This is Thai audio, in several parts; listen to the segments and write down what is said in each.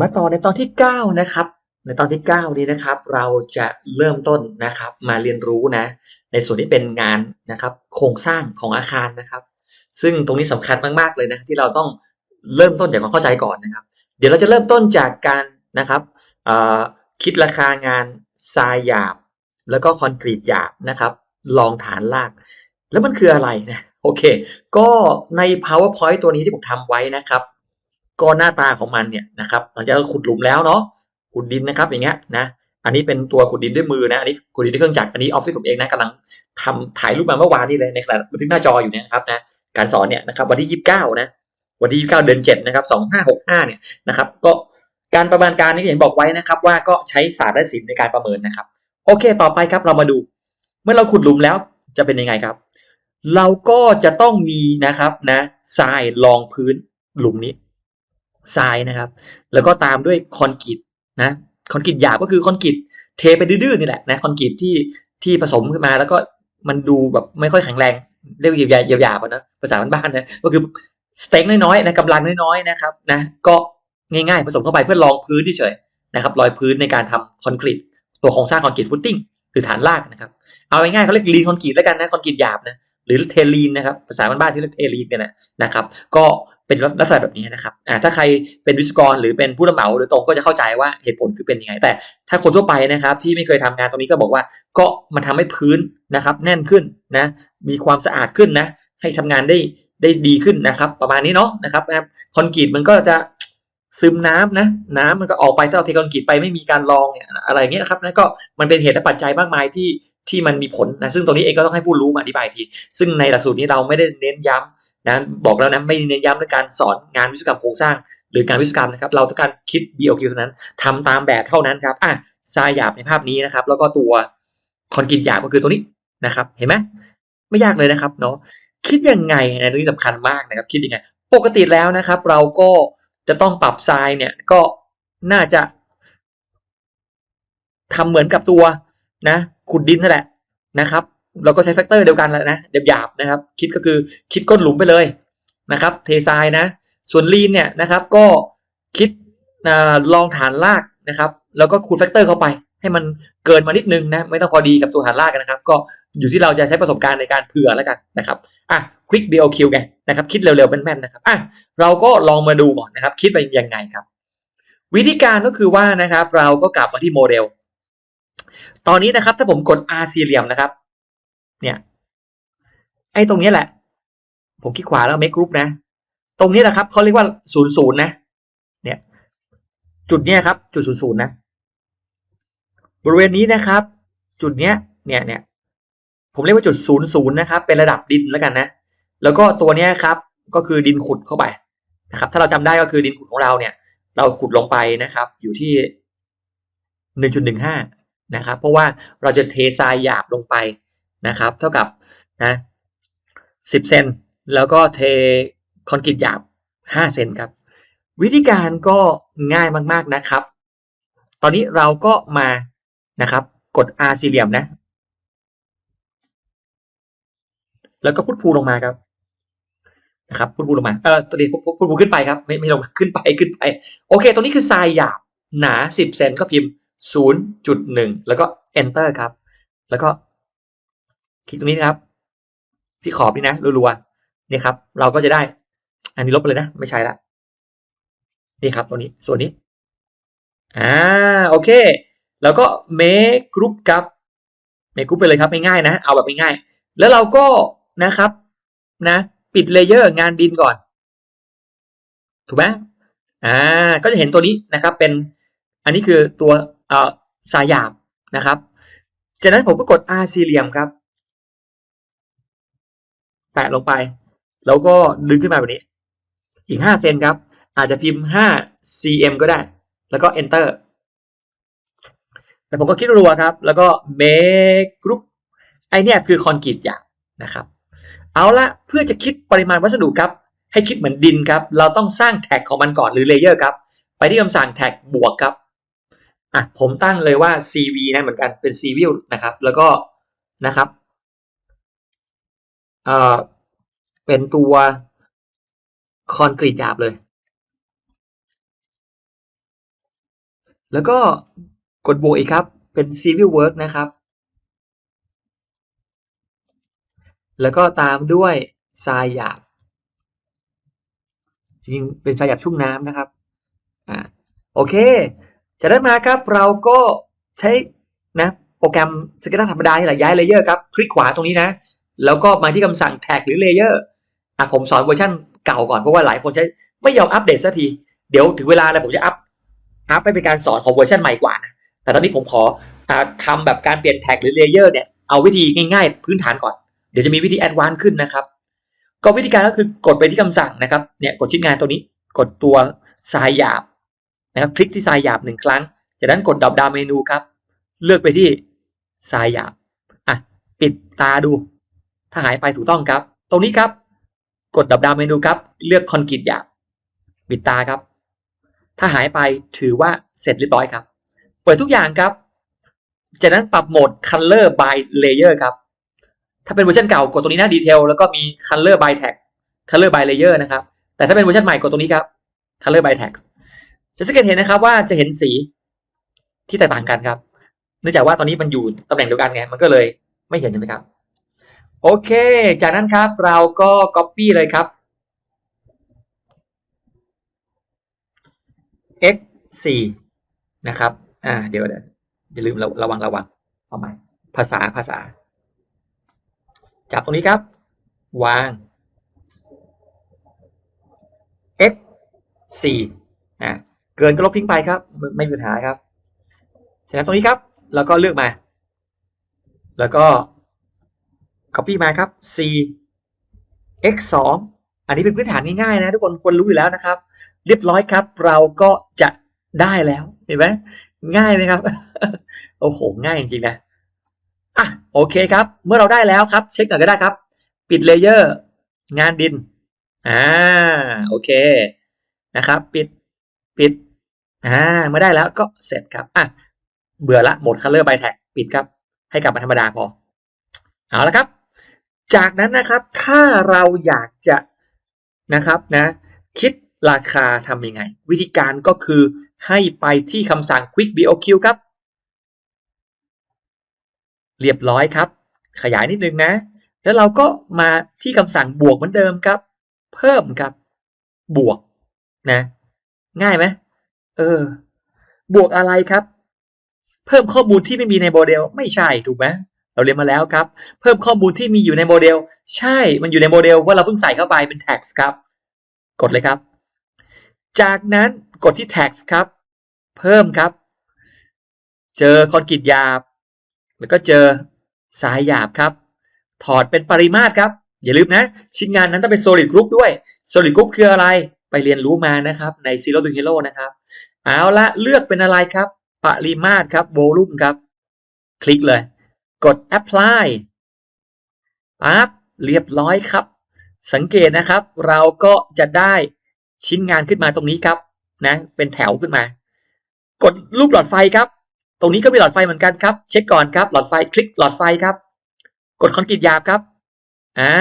มาต่อในตอนที่ 9 นะครับ ในตอนที่ 9 นี้นะครับ เราจะเริ่มต้นนะครับ มาเรียนรู้นะ ในส่วนที่เป็นงานนะครับ โครงสร้างของอาคารนะครับ ซึ่งตรงนี้สำคัญมากๆเลยนะที่เราต้องเริ่มต้นจากความเข้าใจก่อนนะครับ เดี๋ยวเราจะเริ่มต้นจากการนะครับคิดราคางานทรายหยาบ แล้วก็คอนกรีตหยาบนะครับรองฐานราก แล้วมันคืออะไรนะโอเค ก็ใน powerpoint ตัวนี้ที่ผมทำไว้นะครับ ก็หน้าตาของมันเนี่ยนะครับหลังจากเราขุดหลุมแล้วเนาะขุดดินนะครับอย่างเงี้ยนะอันนี้เป็นตัวขุดดินด้วยมือนะอันนี้ขุดดินด้วยเครื่องจักรอันนี้ออฟฟิศผมเองนะกำลังทำถ่ายรูปมาเมื่อวานนี้เลยในขณะบันทึกหน้าจออยู่เนี่ยนะครับนะการสอนเนี่ยนะครับวันที่ยี่สิบเก้านะ วันที่ยี่สิบเก้าเดือนเจ็ดนะครับสองห้าหกห้าเนี่ยนะครับก็การประมาณการนี่อย่างบอกไว้นะครับ ว่าก็ใช้ศาสตร์และศิลป์ในการประเมินนะครับ โอเค ต่อไปครับเรามาดู เมื่อเราขุดหลุมแล้วจะเป็นยังไงครับ เราก็จะต้องมีนะครับนะทรายรองพื้นหลุมนี้ ทรายนะครับ แล้วก็ตามด้วยคอนกรีตนะคอนกรีตหยาบก็คือคอนกรีตเทไปดื้อๆนี่แหละนะคอนกรีตที่ที่ผสมขึ้นมาแล้วก็มันดูแบบไม่ค่อยแข็งแรงเรียกหยาบหยาบๆนะภาษาบ้านๆนะก็คือสเต็กน้อยๆนะกำลังน้อยๆนะครับนะก็ง่ายๆ ผสมเข้าไปเพื่อรองพื้นที่เฉยนะครับรอยพื้นในการทำคอนกรีตตัวโครงสร้างคอนกรีตฟุตติ้งหรือฐานรากนะครับ เอาง่ายๆเขาเรียกลีนคอนกรีตแล้วกันนะคอนกรีตหยาบนะหรือเทลีนนะครับภาษาบ้านๆที่เรียกเทลีนเนี่ยนะครับ ก็ เป็นลักษณะแบบนี้นะครับอ่าถ้าใครเป็นวิศวกรหรือเป็นผู้รับเหมาโดยตรงก็จะเข้าใจว่าเหตุผลคือเป็นยังไง แต่ถ้าคนทั่วไปนะครับที่ไม่เคยทำงานตรงนี้ก็บอกว่าก็มันทำให้พื้นนะครับ แน่นขึ้นนะมีความสะอาดขึ้นนะให้ทำงานได้ได้ดีขึ้นนะครับ ประมาณนี้เนาะนะครับนะคอนกรีตมันก็จะซึมน้ำนะน้ำมันก็ออกไปถ้าเราเทคอนกรีตไปไม่มีการรองเนี่ยอะไรเงี้ยนะครับนั่นก็มันเป็นเหตุและปัจจัยมากมายที่ที่มันมีผลนะซึ่งตรงนี้เองก็ต้องให้ผู้รู้มาอธิบายที ซึ่งในหลักสูตรนี้เราไม่ได้เน้นย้ำ นะบอกแล้วนะไม่เน้นย้ำในการสอนงานวิศวกรรมโครงสร้าง หรือการวิศวกรรมนะครับ เราต้องการคิด BOQ เท่านั้นทำตามแบบเท่านั้นครับอะทรายหยาบในภาพนี้นะครับ แล้วก็ตัวคอนกรีตหยาบก็คือตัวนี้นะครับ เห็นไหมไม่ยากเลยนะครับเนาะคิดยังไงนะตรงนี้สำคัญมากนะครับ คิดยังไง ปกติแล้วนะครับ เราก็จะต้องปรับทรายเนี่ยก็น่าจะทำเหมือนกับตัวนะขุดดินนั่นแหละนะครับ เราก็ใช้แฟกเตอร์เดียวกันแหละนะหยาบๆนะครับ คิดก็คือคิดก้นหลุมไปเลยนะครับ เททรายนะ ส่วนลีนเนี่ยนะครับก็คิดลองฐานรากนะครับ แล้วก็คูณแฟกเตอร์เข้าไป ให้มันเกินมานิดนึงนะ ไม่ต้องพอดีกับตัวฐานรากนะครับ ก็อยู่ที่เราจะใช้ประสบการณ์ในการเผื่อแล้วกันนะครับอะ quick BOQ ไงนะครับ คิดเร็วๆแม่นๆนะครับอะเราก็ลองมาดูก่อนนะครับ คิดไปยังไงครับ วิธีการก็คือว่านะครับ เราก็กลับมาที่โมเดล ตอนนี้นะครับถ้าผมกด R สี่เหลี่ยมนะครับ เนี่ย ไอ้ตรงนี้แหละ ผมคลิกขวาแล้ว make group นะ ตรงนี้นะครับเขาเรียกว่าศูนย์ศูนย์นะ เนี่ย จุดเนี้ยครับ จุดศูนย์ศูนย์นะ บริเวณนี้นะครับ จุดเนี้ย เนี่ยเนี่ยผมเรียกว่าจุดศูนย์ศูนย์นะครับ เป็นระดับดินแล้วกันนะ แล้วก็ตัวเนี้ยครับ ก็คือดินขุดเข้าไปนะครับ ถ้าเราจำได้ก็คือดินขุดของเราเนี่ย เราขุดลงไปนะครับ อยู่ที่หนึ่งจุดหนึ่งห้านะครับ เพราะว่าเราจะเททรายหยาบลงไป นะครับ เท่ากับนะสิบเซนแล้วก็เทคอนกรีตหยาบห้าเซนครับ วิธีการก็ง่ายมากๆนะครับ ตอนนี้เราก็มานะครับ กด R สี่เหลี่ยมนะ แล้วก็พุทพูลงมาครับนะครับพุทพูลงมาเออตัวนี้พุทพุทพูขึ้นไปครับ ไม่ไม่ลงขึ้นไปขึ้นไป โอเค ตรงนี้คือทรายหยาบหนาสิบเซนก็พิมพ์ศูนย์จุดหนึ่งแล้วก็ enter ครับ แล้วก็ คลิกตรงนี้นะครับ ที่ขอบนี่นะรัวๆนี่ครับ เราก็จะได้ อันนี้ลบไปเลยนะ ไม่ใช่ละนี่ครับตัวนี้ส่วนนี้อ่าโอเค แล้วก็ make group ครับ make group ไปเลยครับง่ายๆนะ เอาแบบง่ายๆแล้วเราก็นะครับนะปิดเลเยอร์งานดินก่อน ถูกไหมอ่าก็จะเห็นตัวนี้นะครับ เป็นอันนี้คือตัวเอ่อสายหยาบนะครับ จากนั้นผมก็กด R สี่เหลี่ยมครับ แตะลงไป แล้วก็ดึงขึ้นมาแบบนี้ อีกห้าเซนครับ อาจจะพิมพ์ห้า cm ก็ได้ แล้วก็ enter แต่ผมก็คิดรัวครับ แล้วก็ make group ไอเนี่ยคือคอนกรีตหยาบนะครับ เอาละเพื่อจะคิดปริมาณวัสดุครับ ให้คิดเหมือนดินครับ เราต้องสร้างแท็กของมันก่อนหรือเลเยอร์ครับ ไปที่คำสั่งแท็กบวกครับอะผมตั้งเลยว่า cv นะเหมือนกันเป็น civil นะครับ แล้วก็นะครับ เอ่อเป็นตัวคอนกรีตหยาบเลย แล้วก็กดบวกอีกครับ เป็น civil work นะครับ แล้วก็ตามด้วยทรายหยาบ จริงเป็นทรายหยาบชุ่มน้ำนะครับ อ่า โอเค จากนั้นมาครับ เราก็ใช้นะ โปรแกรมสเก t ธรรมดาที่แหละย้ายเลเยอร์ครับ คลิกขวาตรงนี้นะ แล้วก็มาที่คำสั่งแท็กหรือเลเยอร์อะผมสอนเวอร์ชันเก่าก่อนเพราะว่าหลายคนใช้ไม่ยอมอัปเดตสักทีเดี๋ยวถึงเวลาแล้วผมจะอัพอัพไปเป็นการสอนของเวอร์ชันใหม่กว่านะแต่ตอนนี้ผมขออ่าทำแบบการเปลี่ยนแท็กหรือเลเยอร์เนี่ยเอาวิธีง่ายๆ พื้นฐานก่อน เดี๋ยวจะมีวิธีแอดวานซ์ขึ้นนะครับ ก็วิธีการก็คือกดไปที่คำสั่งนะครับเนี่ยกดชิ้นงานตัวนี้ กดตัวทรายหยาบนะครับคลิกที่ทรายหยาบหนึ่งครั้ง จากนั้นกดดรอปดาวเมนูครับ เลือกไปที่ทรายหยาบอะปิดตาดู ถ้าหายไปถูกต้องครับ ตรงนี้ครับ กดดรอปดาวเมนูครับ เลือกคอนกรีตหยาบปิดตาครับ ถ้าหายไปถือว่าเสร็จเรียบร้อยครับ เปิดทุกอย่างครับ จากนั้นปรับโหมด color by layer ครับ ถ้าเป็นเวอร์ชันเก่ากดตรงนี้นะ detail แล้วก็มี color by tag color by layer นะครับ แต่ถ้าเป็นเวอร์ชันใหม่กดตรงนี้ครับ color by tag จะสังเกตเห็นนะครับว่าจะเห็นสีที่แตกต่างกันครับ เนื่องจากว่าตอนนี้มันอยู่ตำแหน่งเดียวกันไง มันก็เลยไม่เห็นใช่ไหมครับ โอเค จากนั้นครับเราก็ copy เลยครับ x 4นะครับ อ่า เดี๋ยวเดี๋ยวอย่าลืมระระวังระวังเอาใหม่ ภาษาภาษาจับตรงนี้ครับ วาง x 4อ่าเกินก็ลบทิ้งไปครับ ไม่ไม่มีปัญหาครับจากนั้นตรงนี้ครับ แล้วก็เลือกมา แล้วก็ copy มาครับ c x 2อันนี้เป็นพื้นฐานง่ายๆนะทุกคนควรรู้อยู่แล้วนะครับ เรียบร้อยครับ เราก็จะได้แล้วเห็นไหมง่ายไหมครับ โอ้โห ง่ายจริงๆนะอะโอเคครับ เมื่อเราได้แล้วครับ เช็คหน่อยก็ได้ครับ ปิดเลเยอร์ งานดินอ่าโอเคนะครับ ปิดปิดอ่าเมื่อได้แล้วก็เสร็จครับอะเบื่อละหมด color by tag ปิดครับ ให้กลับมาธรรมดาพอ เอาละครับ จากนั้นนะครับถ้าเราอยากจะนะครับนะคิดราคาทำยังไง วิธีการก็คือให้ไปที่คำสั่ง quick BOQ ครับ เรียบร้อยครับ ขยายนิดนึงนะ แล้วเราก็มาที่คำสั่งบวกเหมือนเดิมครับ เพิ่มครับ บวกนะ ง่ายไหมเออ บวกอะไรครับ เพิ่มข้อมูลที่ไม่มีในโมเดลไม่ใช่ถูกไหม เราเรียนมาแล้วครับ เพิ่มข้อมูลที่มีอยู่ในโมเดล ใช่ มันอยู่ในโมเดลว่าเราเพิ่งใส่เข้าไปเป็น text ครับ กดเลยครับ จากนั้นกดที่ text ครับ เพิ่มครับ เจอคอนกรีตหยาบ แล้วก็เจอสายหยาบครับ ถอดเป็นปริมาตรครับ อย่าลืมนะ ชิ้นงานนั้นต้องเป็น solid group ด้วย solid group คืออะไร ไปเรียนรู้มานะครับใน zero to hero นะครับ เอาละเลือกเป็นอะไรครับ ปริมาตรครับ volume ครับ คลิกเลย กด apply ปั๊บเรียบร้อยครับ สังเกตนะครับ เราก็จะได้ชิ้นงานขึ้นมาตรงนี้ครับนะเป็นแถวขึ้นมา กดรูปหลอดไฟครับ ตรงนี้ก็มีหลอดไฟเหมือนกันครับ เช็คก่อนครับ หลอดไฟคลิกหลอดไฟครับ กดคอนกรีตหยาบครับอ่า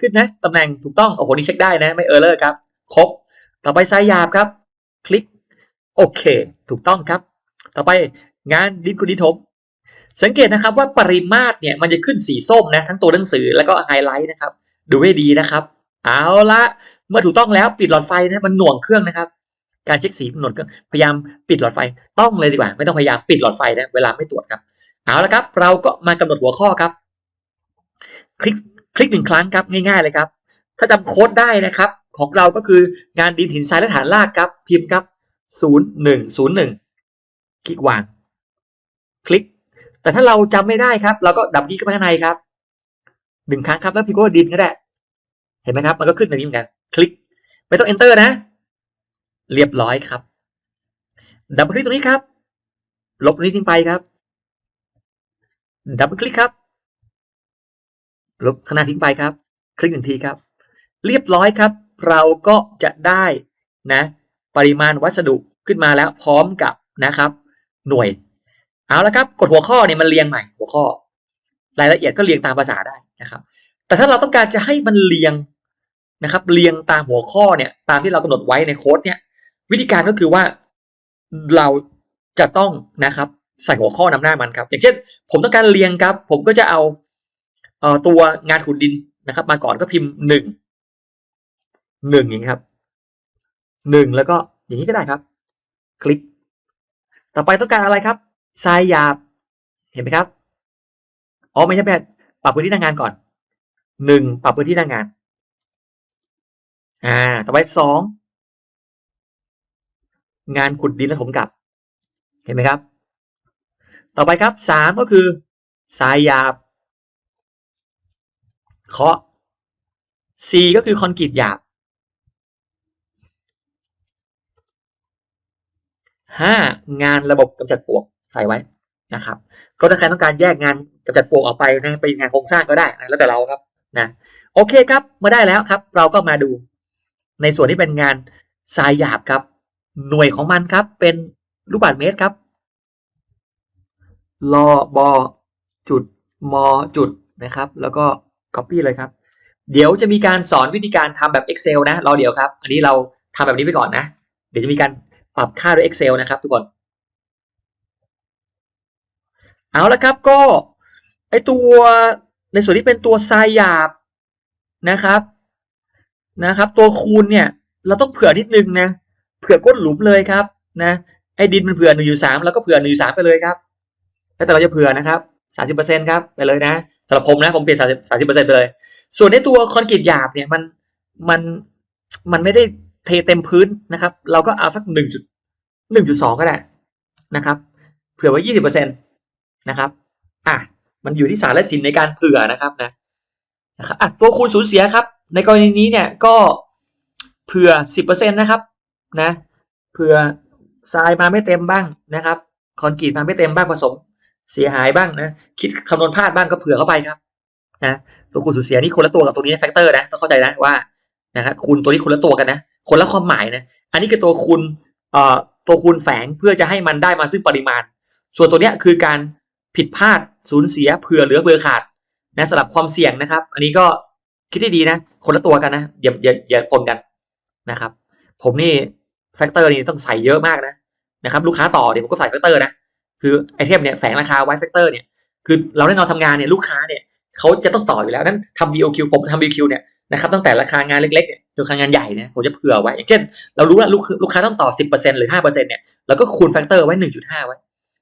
ขึ้นนะตำแหน่งถูกต้องโอ้โหนี่เช็คได้นะไม่เออร์เลอร์ครับครบต่อไปสายหยาบครับ คลิก โอเค ถูกต้องครับ ต่อไปงานดินกุดินถม สังเกตนะครับว่าปริมาตรเนี่ยมันจะขึ้นสีส้มนะทั้งตัวหนังสือแล้วก็ไฮไลท์นะครับ ดูให้ดีนะครับ เอาละเมื่อถูกต้องแล้วปิดหลอดไฟนะมันหน่วงเครื่องนะครับ การเช็คสีหน่วงเครื่องพยายามปิดหลอดไฟต้องเลยดีกว่า ไม่ต้องพยายามปิดหลอดไฟนะเวลาไม่ตรวจครับเอาละครับ เราก็มากำหนดหัวข้อครับ คลิกคลิกหนึ่งครั้งครับง่ายๆเลยครับ ถ้าจำโค้ดได้นะครับ ของเราก็คืองานดินหินทรายและฐานรากครับ พิมพ์ครับศูนย์หนึ่งศูนย์หนึ่งคลิกวาง คลิก แต่ถ้าเราจำไม่ได้ครับ เราก็ดับคลิกเข้าไปข้างในครับหนึ่งครั้งครับแล้วพิมพ์ว่าดินก็ได้ เห็นไหมครับ มันก็ขึ้นแบบนี้เหมือนกัน คลิกไม่ต้อง enter นะ เรียบร้อยครับ ดับเบิลคลิกตรงนี้ครับ ลบตรงนี้ทิ้งไปครับ ดับเบิลคลิกครับ ลบข้างหน้าทิ้งไปครับ คลิกหนึ่งทีครับ เรียบร้อยครับ เราก็จะได้นะ ปริมาณวัสดุขึ้นมาแล้วพร้อมกับนะครับ หน่วย เอาละครับกดหัวข้อเนี่ยมันเรียงใหม่ หัวข้อ รายละเอียดก็เรียงตามภาษาได้นะครับ แต่ถ้าเราต้องการจะให้มันเรียงนะครับ เรียงตามหัวข้อเนี่ยตามที่เรากำหนดไว้ในโค้ดเนี่ย วิธีการก็คือว่าเราจะต้องนะครับ ใส่หัวข้อนำหน้ามันครับ อย่างเช่น ผมต้องการเรียงครับ ผมก็จะเอาเอ่อตัวงานขุดดินนะครับ มาก่อนก็พิมพ์หนึ่งหนึ่งอย่างนี้ครับหนึ่งแล้วก็อย่างนี้ก็ได้ครับ คลิก ต่อไปต้องการอะไรครับ ทรายหยาบ เห็นไหมครับ อ๋อไม่ใช่แพทย์ปรับพื้นที่หน้างานก่อนหนึ่งปรับพื้นที่หน้างาน อ่า ต่อไปสองงานขุดดินและถมกลับ เห็นไหมครับ ต่อไปครับสามก็คือทรายหยาบเคาะสี่ก็คือคอนกรีตหยาบห้างานระบบกำจัดปลวก ใส่ไว้นะครับ ก็ถ้าใครต้องการแยกงานกำจัดปลวกออกไปนะไปงานโครงสร้างก็ได้นะแล้วแต่เราครับนะโอเคครับมาได้แล้วครับ เราก็มาดู ในส่วนที่เป็นงานทรายหยาบครับ หน่วยของมันครับ เป็นลูกบาศก์เมตรครับลอบอจุดมอจุดนะครับ แล้วก็ copy เลยครับ เดี๋ยวจะมีการสอนวิธีการทำแบบ Excel นะรอเดี๋ยวครับ อันนี้เราทำแบบนี้ไปก่อนนะ เดี๋ยวจะมีการปรับค่าด้วย Excel นะครับทุกคน เอาละครับก็ไอตัวในส่วนที่เป็นตัวทรายหยาบนะครับนะครับ ตัวคูณเนี่ย เราต้องเผื่อนิดนึงนะเผื่อก้นหลุมเลยครับนะไอ้ดินมันเผื่อหนึ่งอยู่สามแล้วก็เผื่อหนึ่งอยู่สามไปเลยครับแล้วแต่เราจะเผื่อนะครับสามสิบเปอร์เซ็นครับไปเลยนะสำหรับผมนะผมเปลี่ยนสามสิบสามสิบเปอร์เซ็นไปเลย ส่วนในตัวคอนกรีตหยาบเนี่ยมันมันมันไม่ได้เทเต็มพื้นนะครับ เราก็เอาสักหนึ่งจุดหนึ่งจุดสองก็ได้นะครับ เผื่อไว้ยี่สิบเปอร์เซ็นต์ นะครับอะมันอยู่ที่สารและสินในการเผื่อนะครับนะนะครับอะตัวคูณสูญเสียครับ ในกรณีนี้เนี่ยก็เผื่อสิบเปอร์เซ็นตนะครับนะเผื่อทรายมาไม่เต็มบ้างนะครับคอนกรีตมาไม่เต็มบ้างผสมเสียหายบ้างนะคิดคำนวณพลาดบ้างก็เผื่อเข้าไปครับนะตัวคูณสูญเสียนี่คนละตัวกับตัวนี้แฟกเตอร์นะต้องเข้าใจนะว่านะครับคูณตัวนี้คนละตัวกันนะ คนละความหมายนะอันนี้คือตัวคูณเอ่อตัวคูณแฝงเพื่อจะให้มันได้มาซึ่งปริมาณ ส่วนตัวเนี้ยคือการ ผิดพลาดสูญเสียเผื่อเหลือเผื่อขาดนะสำหรับความเสี่ยงนะครับ อันนี้ก็คิดได้ดีนะ คนละตัวกันนะอย่าอย่าอย่าปนกันนะครับ ผมนี่แฟกเตอร์นี่ต้องใส่เยอะมากนะนะครับลูกค้าต่อเดี๋ยวผมก็ใส่แฟกเตอร์นะคือไอเทมเนี่ยแฝงราคาไว้แฟกเตอร์เนี่ยคือเราแน่นอนทำงานเนี่ยลูกค้าเนี่ยเขาจะต้องต่ออยู่แล้วนั้นทำ BOQ ผมทำ BOQ เนี่ยนะครับตั้งแต่ราคางานเล็กๆเนี่ยจนราคางานใหญ่เนี่ยผมจะเผื่อไว้อย่างเช่น เรารู้ว่าลูกลูกค้าต้องต่อ 10%หรือ5%เนี่ยเราก็คูณแฟกเตอร์ไว้ 1.5 ไว้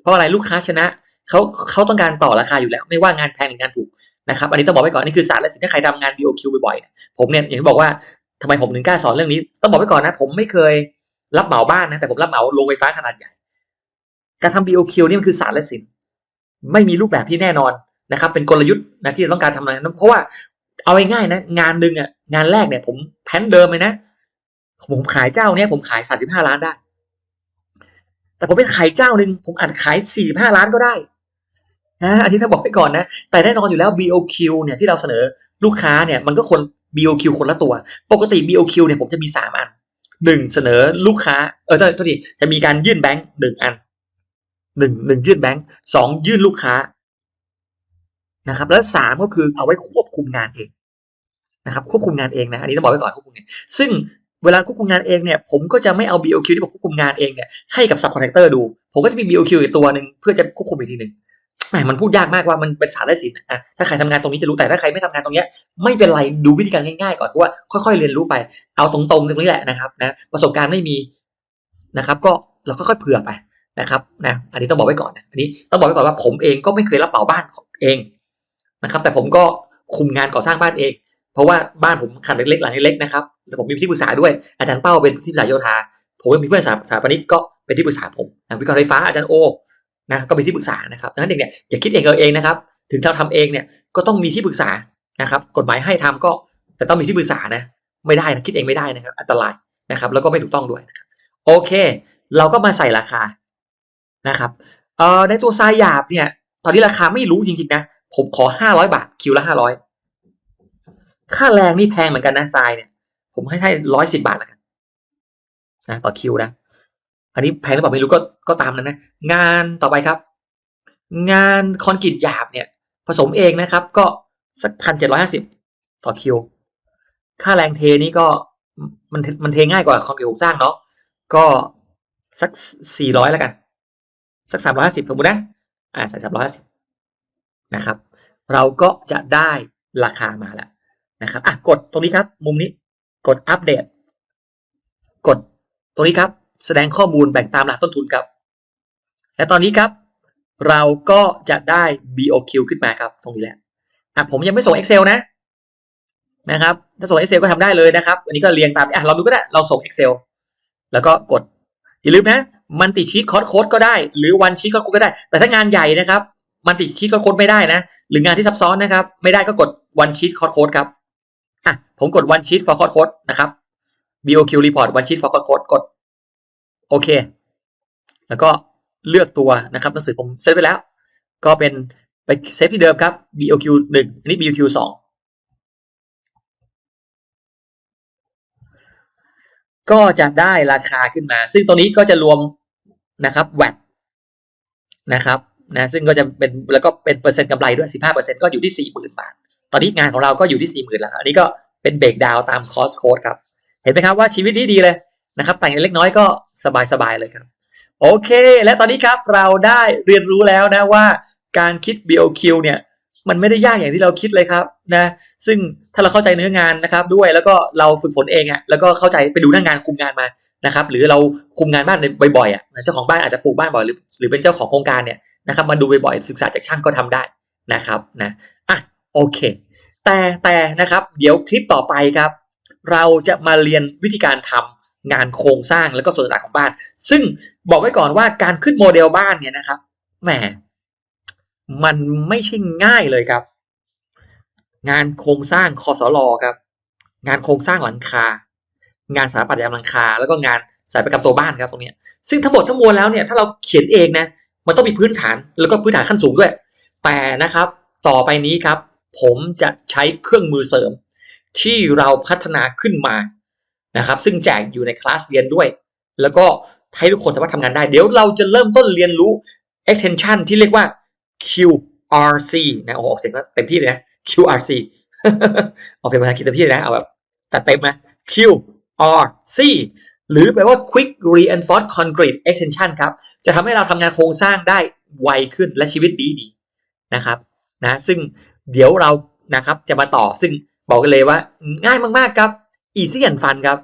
ราะอะไรลูกค้าชนะเขาเขาต้องการต่อราคาอยู่แล้ว ไม่ว่างานแพงหรืองานถูกนะครับอันนี้ต้องบอกไว้ก่อนนี่คือศาสารและสินถ้าใครทำงาน BOQ บ่อยๆผมเนี่ยอย่างที่บอกว่าทำไมผมถึงกล้าสอนเรื่องนี้ ต้องบอกไว้ก่อนนะ ผมไม่เคยรับเหมาบ้านนะ แต่ผมรับเหมาโรงไฟฟ้าขนาดใหญ่ การทำ BOQ นี่มันคือศาสารและสินไม่มีรูปแบบที่แน่นอนนะครับ เป็นกลยุทธ์นะที่ต้องการทำอะไรนั้นเพราะว่าเอาง่ายๆนะ งานหนึ่งอะงานแรกเนี่ย ผมแพนเดิมเลยนะ ผมขายเจ้าเนี้ยผมขายสาสิบห้าล้านได้ แต่ผมไปขายเจ้าหนึ่งผมอาจขายสี่ห้าล้านก็ได้นะอันนี้ถ้าบอกไปก่อนนะ แต่แน่นอนอยู่แล้ว BOQ เนี่ยที่เราเสนอลูกค้าเนี่ยมันก็คน BOQ คนละตัว ปกติ BOQ เนี่ยผมจะมีสามอันหนึ่งเสนอลูกค้าเออโทษทีจะมีการยื่นแบงค์หนึ่งอันหนึ่งหนึ่งยื่นแบงค์สองยื่นลูกค้านะครับ แล้วสามก็คือเอาไว้ควบคุมงานเองนะครับ ควบคุมงานเองนะอันนี้ต้องบอกไว้ก่อนควบคุมงานซึ่ง เวลาควบคุมงานเองเนี่ยผมก็จะไม่เอา BOQ ที่ผมควบคุมงานเองเนี่ยให้กับ subcontractor ดู ผมก็จะมี BOQ อีกตัวหนึ่งเพื่อจะควบคุมอีกทีหนึ่งแหมมันพูดยากมากว่ามันเป็นสารและศิลป์อะถ้าใครทำงานตรงนี้จะรู้แต่ถ้าใครไม่ทำงานตรงเนี้ยไม่เป็นไรดูวิธีการง่ายๆก่อนเพราะว่าค่อยๆเรียนรู้ไป เอาตรงๆตรงนี้แหละนะครับนะประสบการณ์ไม่มีนะครับ ก็เราค่อยๆเผื่อไปนะครับนะอันนี้ต้องบอกไว้ก่อนนะอันนี้ต้องบอกไว้ก่อนว่าผมเองก็ไม่เคยรับเหมาบ้านเองนะครับ แต่ผมก็คุมงานก่อสร้างบ้านเอง เพราะว่าบ้านผมขนาดเล็กๆหลังเล็กๆนะครับแต่ผมมีที่ปรึกษาด้วยอาจารย์เป้าเป็นที่ปรึกษาโยธา ผมมีเพื่อนสถาสาปนิกก็เป็นที่ปรึกษาผมวิศวกรไฟฟ้าอาจารย์โอนะก็เป็นที่ปรึกษานะครับดังนั้นเด็กเนี่ยอย่าคิดเองเออเองนะครับ ถึงเราทำเองเนี่ยก็ต้องมีที่ปรึกษานะครับ กฎหมายให้ทำก็แต่ต้องมีที่ปรึกษานะ ไม่ได้นะคิดเองไม่ได้นะครับ อันตรายนะครับ แล้วก็ไม่ถูกต้องด้วยโอเค เราก็มาใส่ราคานะครับเอ่อในตัวทรายหยาบเนี่ย ตอนนี้ราคาไม่รู้จริงๆนะ ผมขอห้าร้อยบาทคิวละห้าร้อย ค่าแรงนี่แพงเหมือนกันนะทรายเนี่ย ผมให้ให้ร้อยสิบาทแล้วกันนะต่อคิวนะ อันนี้แพงหรือเปล่าไม่รู้ก็ก็ตามนั้นนะ งานต่อไปครับ งานคอนกรีตหยาบเนี่ย ผสมเองนะครับ ก็สักพันเจ็ดร้อยห้าสิบต่อคิว ค่าแรงเทนี่ก็มันมันเทง่ายกว่าคอนกรีตสร้างเนาะก็สักสี่ร้อยแล้วกัน สักสามร้อยห้าสิบสมมตินะ อ่าใส่สามร้อยห้าสิบนะครับ เราก็จะได้ราคามาแล้ว นะครับอะกดตรงนี้ครับ มุมนี้กดอัปเดต กดตรงนี้ครับ แสดงข้อมูลแบ่งตามหลักต้นทุนครับ และตอนนี้ครับ เราก็จะได้ BOQ ขึ้นมาครับ ตรงนี้แหละอะผมยังไม่ส่ง Excel นะนะครับ ถ้าส่ง Excel ก็ทำได้เลยนะครับ อันนี้ก็เรียงตามอะเราดูก็ได้ เราส่ง Excel แล้วก็กด อย่าลืมนะมันติชีตคอร์สโค้ดก็ได้ หรือวันชีตคอร์สโค้ดก็ได้ แต่ถ้างานใหญ่นะครับ มันติชีตคอร์สโค้ดไม่ได้นะ หรืองานที่ซับซ้อนนะครับ ไม่ได้ก็กดวันชีตคอร์สโค้ดครับ ผมกดวันชีต for คอร์สโค้ดนะครับ BOQ report วันชีต for คอร์สโค้ดกดโอเค แล้วก็เลือกตัวนะครับหนังสือผมเซตไปแล้ว ก็เป็นไปเซฟที่เดิมครับ BOQ หนึ่งอันนี้ BOQ สองก็จะได้ราคาขึ้นมา ซึ่งตรงนี้ก็จะรวมนะครับแวดนะครับนะซึ่งก็จะเป็นแล้วก็เป็นเปอร์เซ็นต์กำไรด้วย 15%ก็อยู่ที่ 40,000 บาท ตอนนี้งานของเราก็อยู่ที่ 40,000 แล้ว อันนี้ก็ เป็นเบรกดาวตามคอสโค้ดครับ เห็นไหมครับว่าชีวิตนี้ดีเลยนะครับ แต่งเล็กน้อยก็สบายๆเลยครับ โอเค และตอนนี้ครับเราได้เรียนรู้แล้วนะว่าการคิด BOQ เนี่ยมันไม่ได้ยากอย่างที่เราคิดเลยครับนะ ซึ่งถ้าเราเข้าใจเนื้องานนะครับด้วยแล้วก็เราฝึกฝนเองอะ่ะแล้วก็เข้าใจไปดูหน้างานคุมงานมานะครับ หรือเราคุมงานบ้านบ่อยๆอะเจ้าของบ้านอาจจะปลูกบ้านบ่อยหรือหรือเป็นเจ้าของโครงการเนี่ยนะครับมาดูบ่อยๆศึกษาจากช่างก็ทำได้นะครับนะอะโอเค แต่แต่นะครับ เดี๋ยวคลิปต่อไปครับ เราจะมาเรียนวิธีการทำงานโครงสร้างแล้วก็ส่วนต่างของบ้าน ซึ่งบอกไว้ก่อนว่าการขึ้นโมเดลบ้านเนี่ยนะครับแหมมันไม่ใช่ง่ายเลยครับ งานโครงสร้างคอสลครับ งานโครงสร้างหลังคา งานสถาปัตยกรรมหลังคา แล้วก็งานสายประกรรมตัวบ้านครับตรงนี้ซึ่งทั้งหมดทั้งมวลแล้วเนี่ยถ้าเราเขียนเองนะมันต้องมีพื้นฐานแล้วก็พื้นฐานขั้นสูงด้วย แต่นะครับ ต่อไปนี้ครับ ผมจะใช้เครื่องมือเสริม ที่เราพัฒนาขึ้นมานะครับ ซึ่งแจกอยู่ในคลาสเรียนด้วย แล้วก็ให้ทุกคนสามารถทำงานได้ เดี๋ยวเราจะเริ่มต้นเรียนรู้ extension ที่เรียกว่า QRC นะโอ้โหออกเสียงเต็มที่เลยนะ QRC โอเคภาษาอังกฤษเต็มที่เลยนะ เอาแบบตัดเต็มนะ QRC หรือแปลว่า Quick Reinforced Concrete Extension ครับ จะทำให้เราทำงานโครงสร้างได้ไวขึ้นและชีวิตดีดีนะครับ นะ ซึ่ง เดี๋ยวเรานะครับจะมาต่อซึ่งบอกกันเลยว่าง่ายมากๆครับ easy and fun ครับ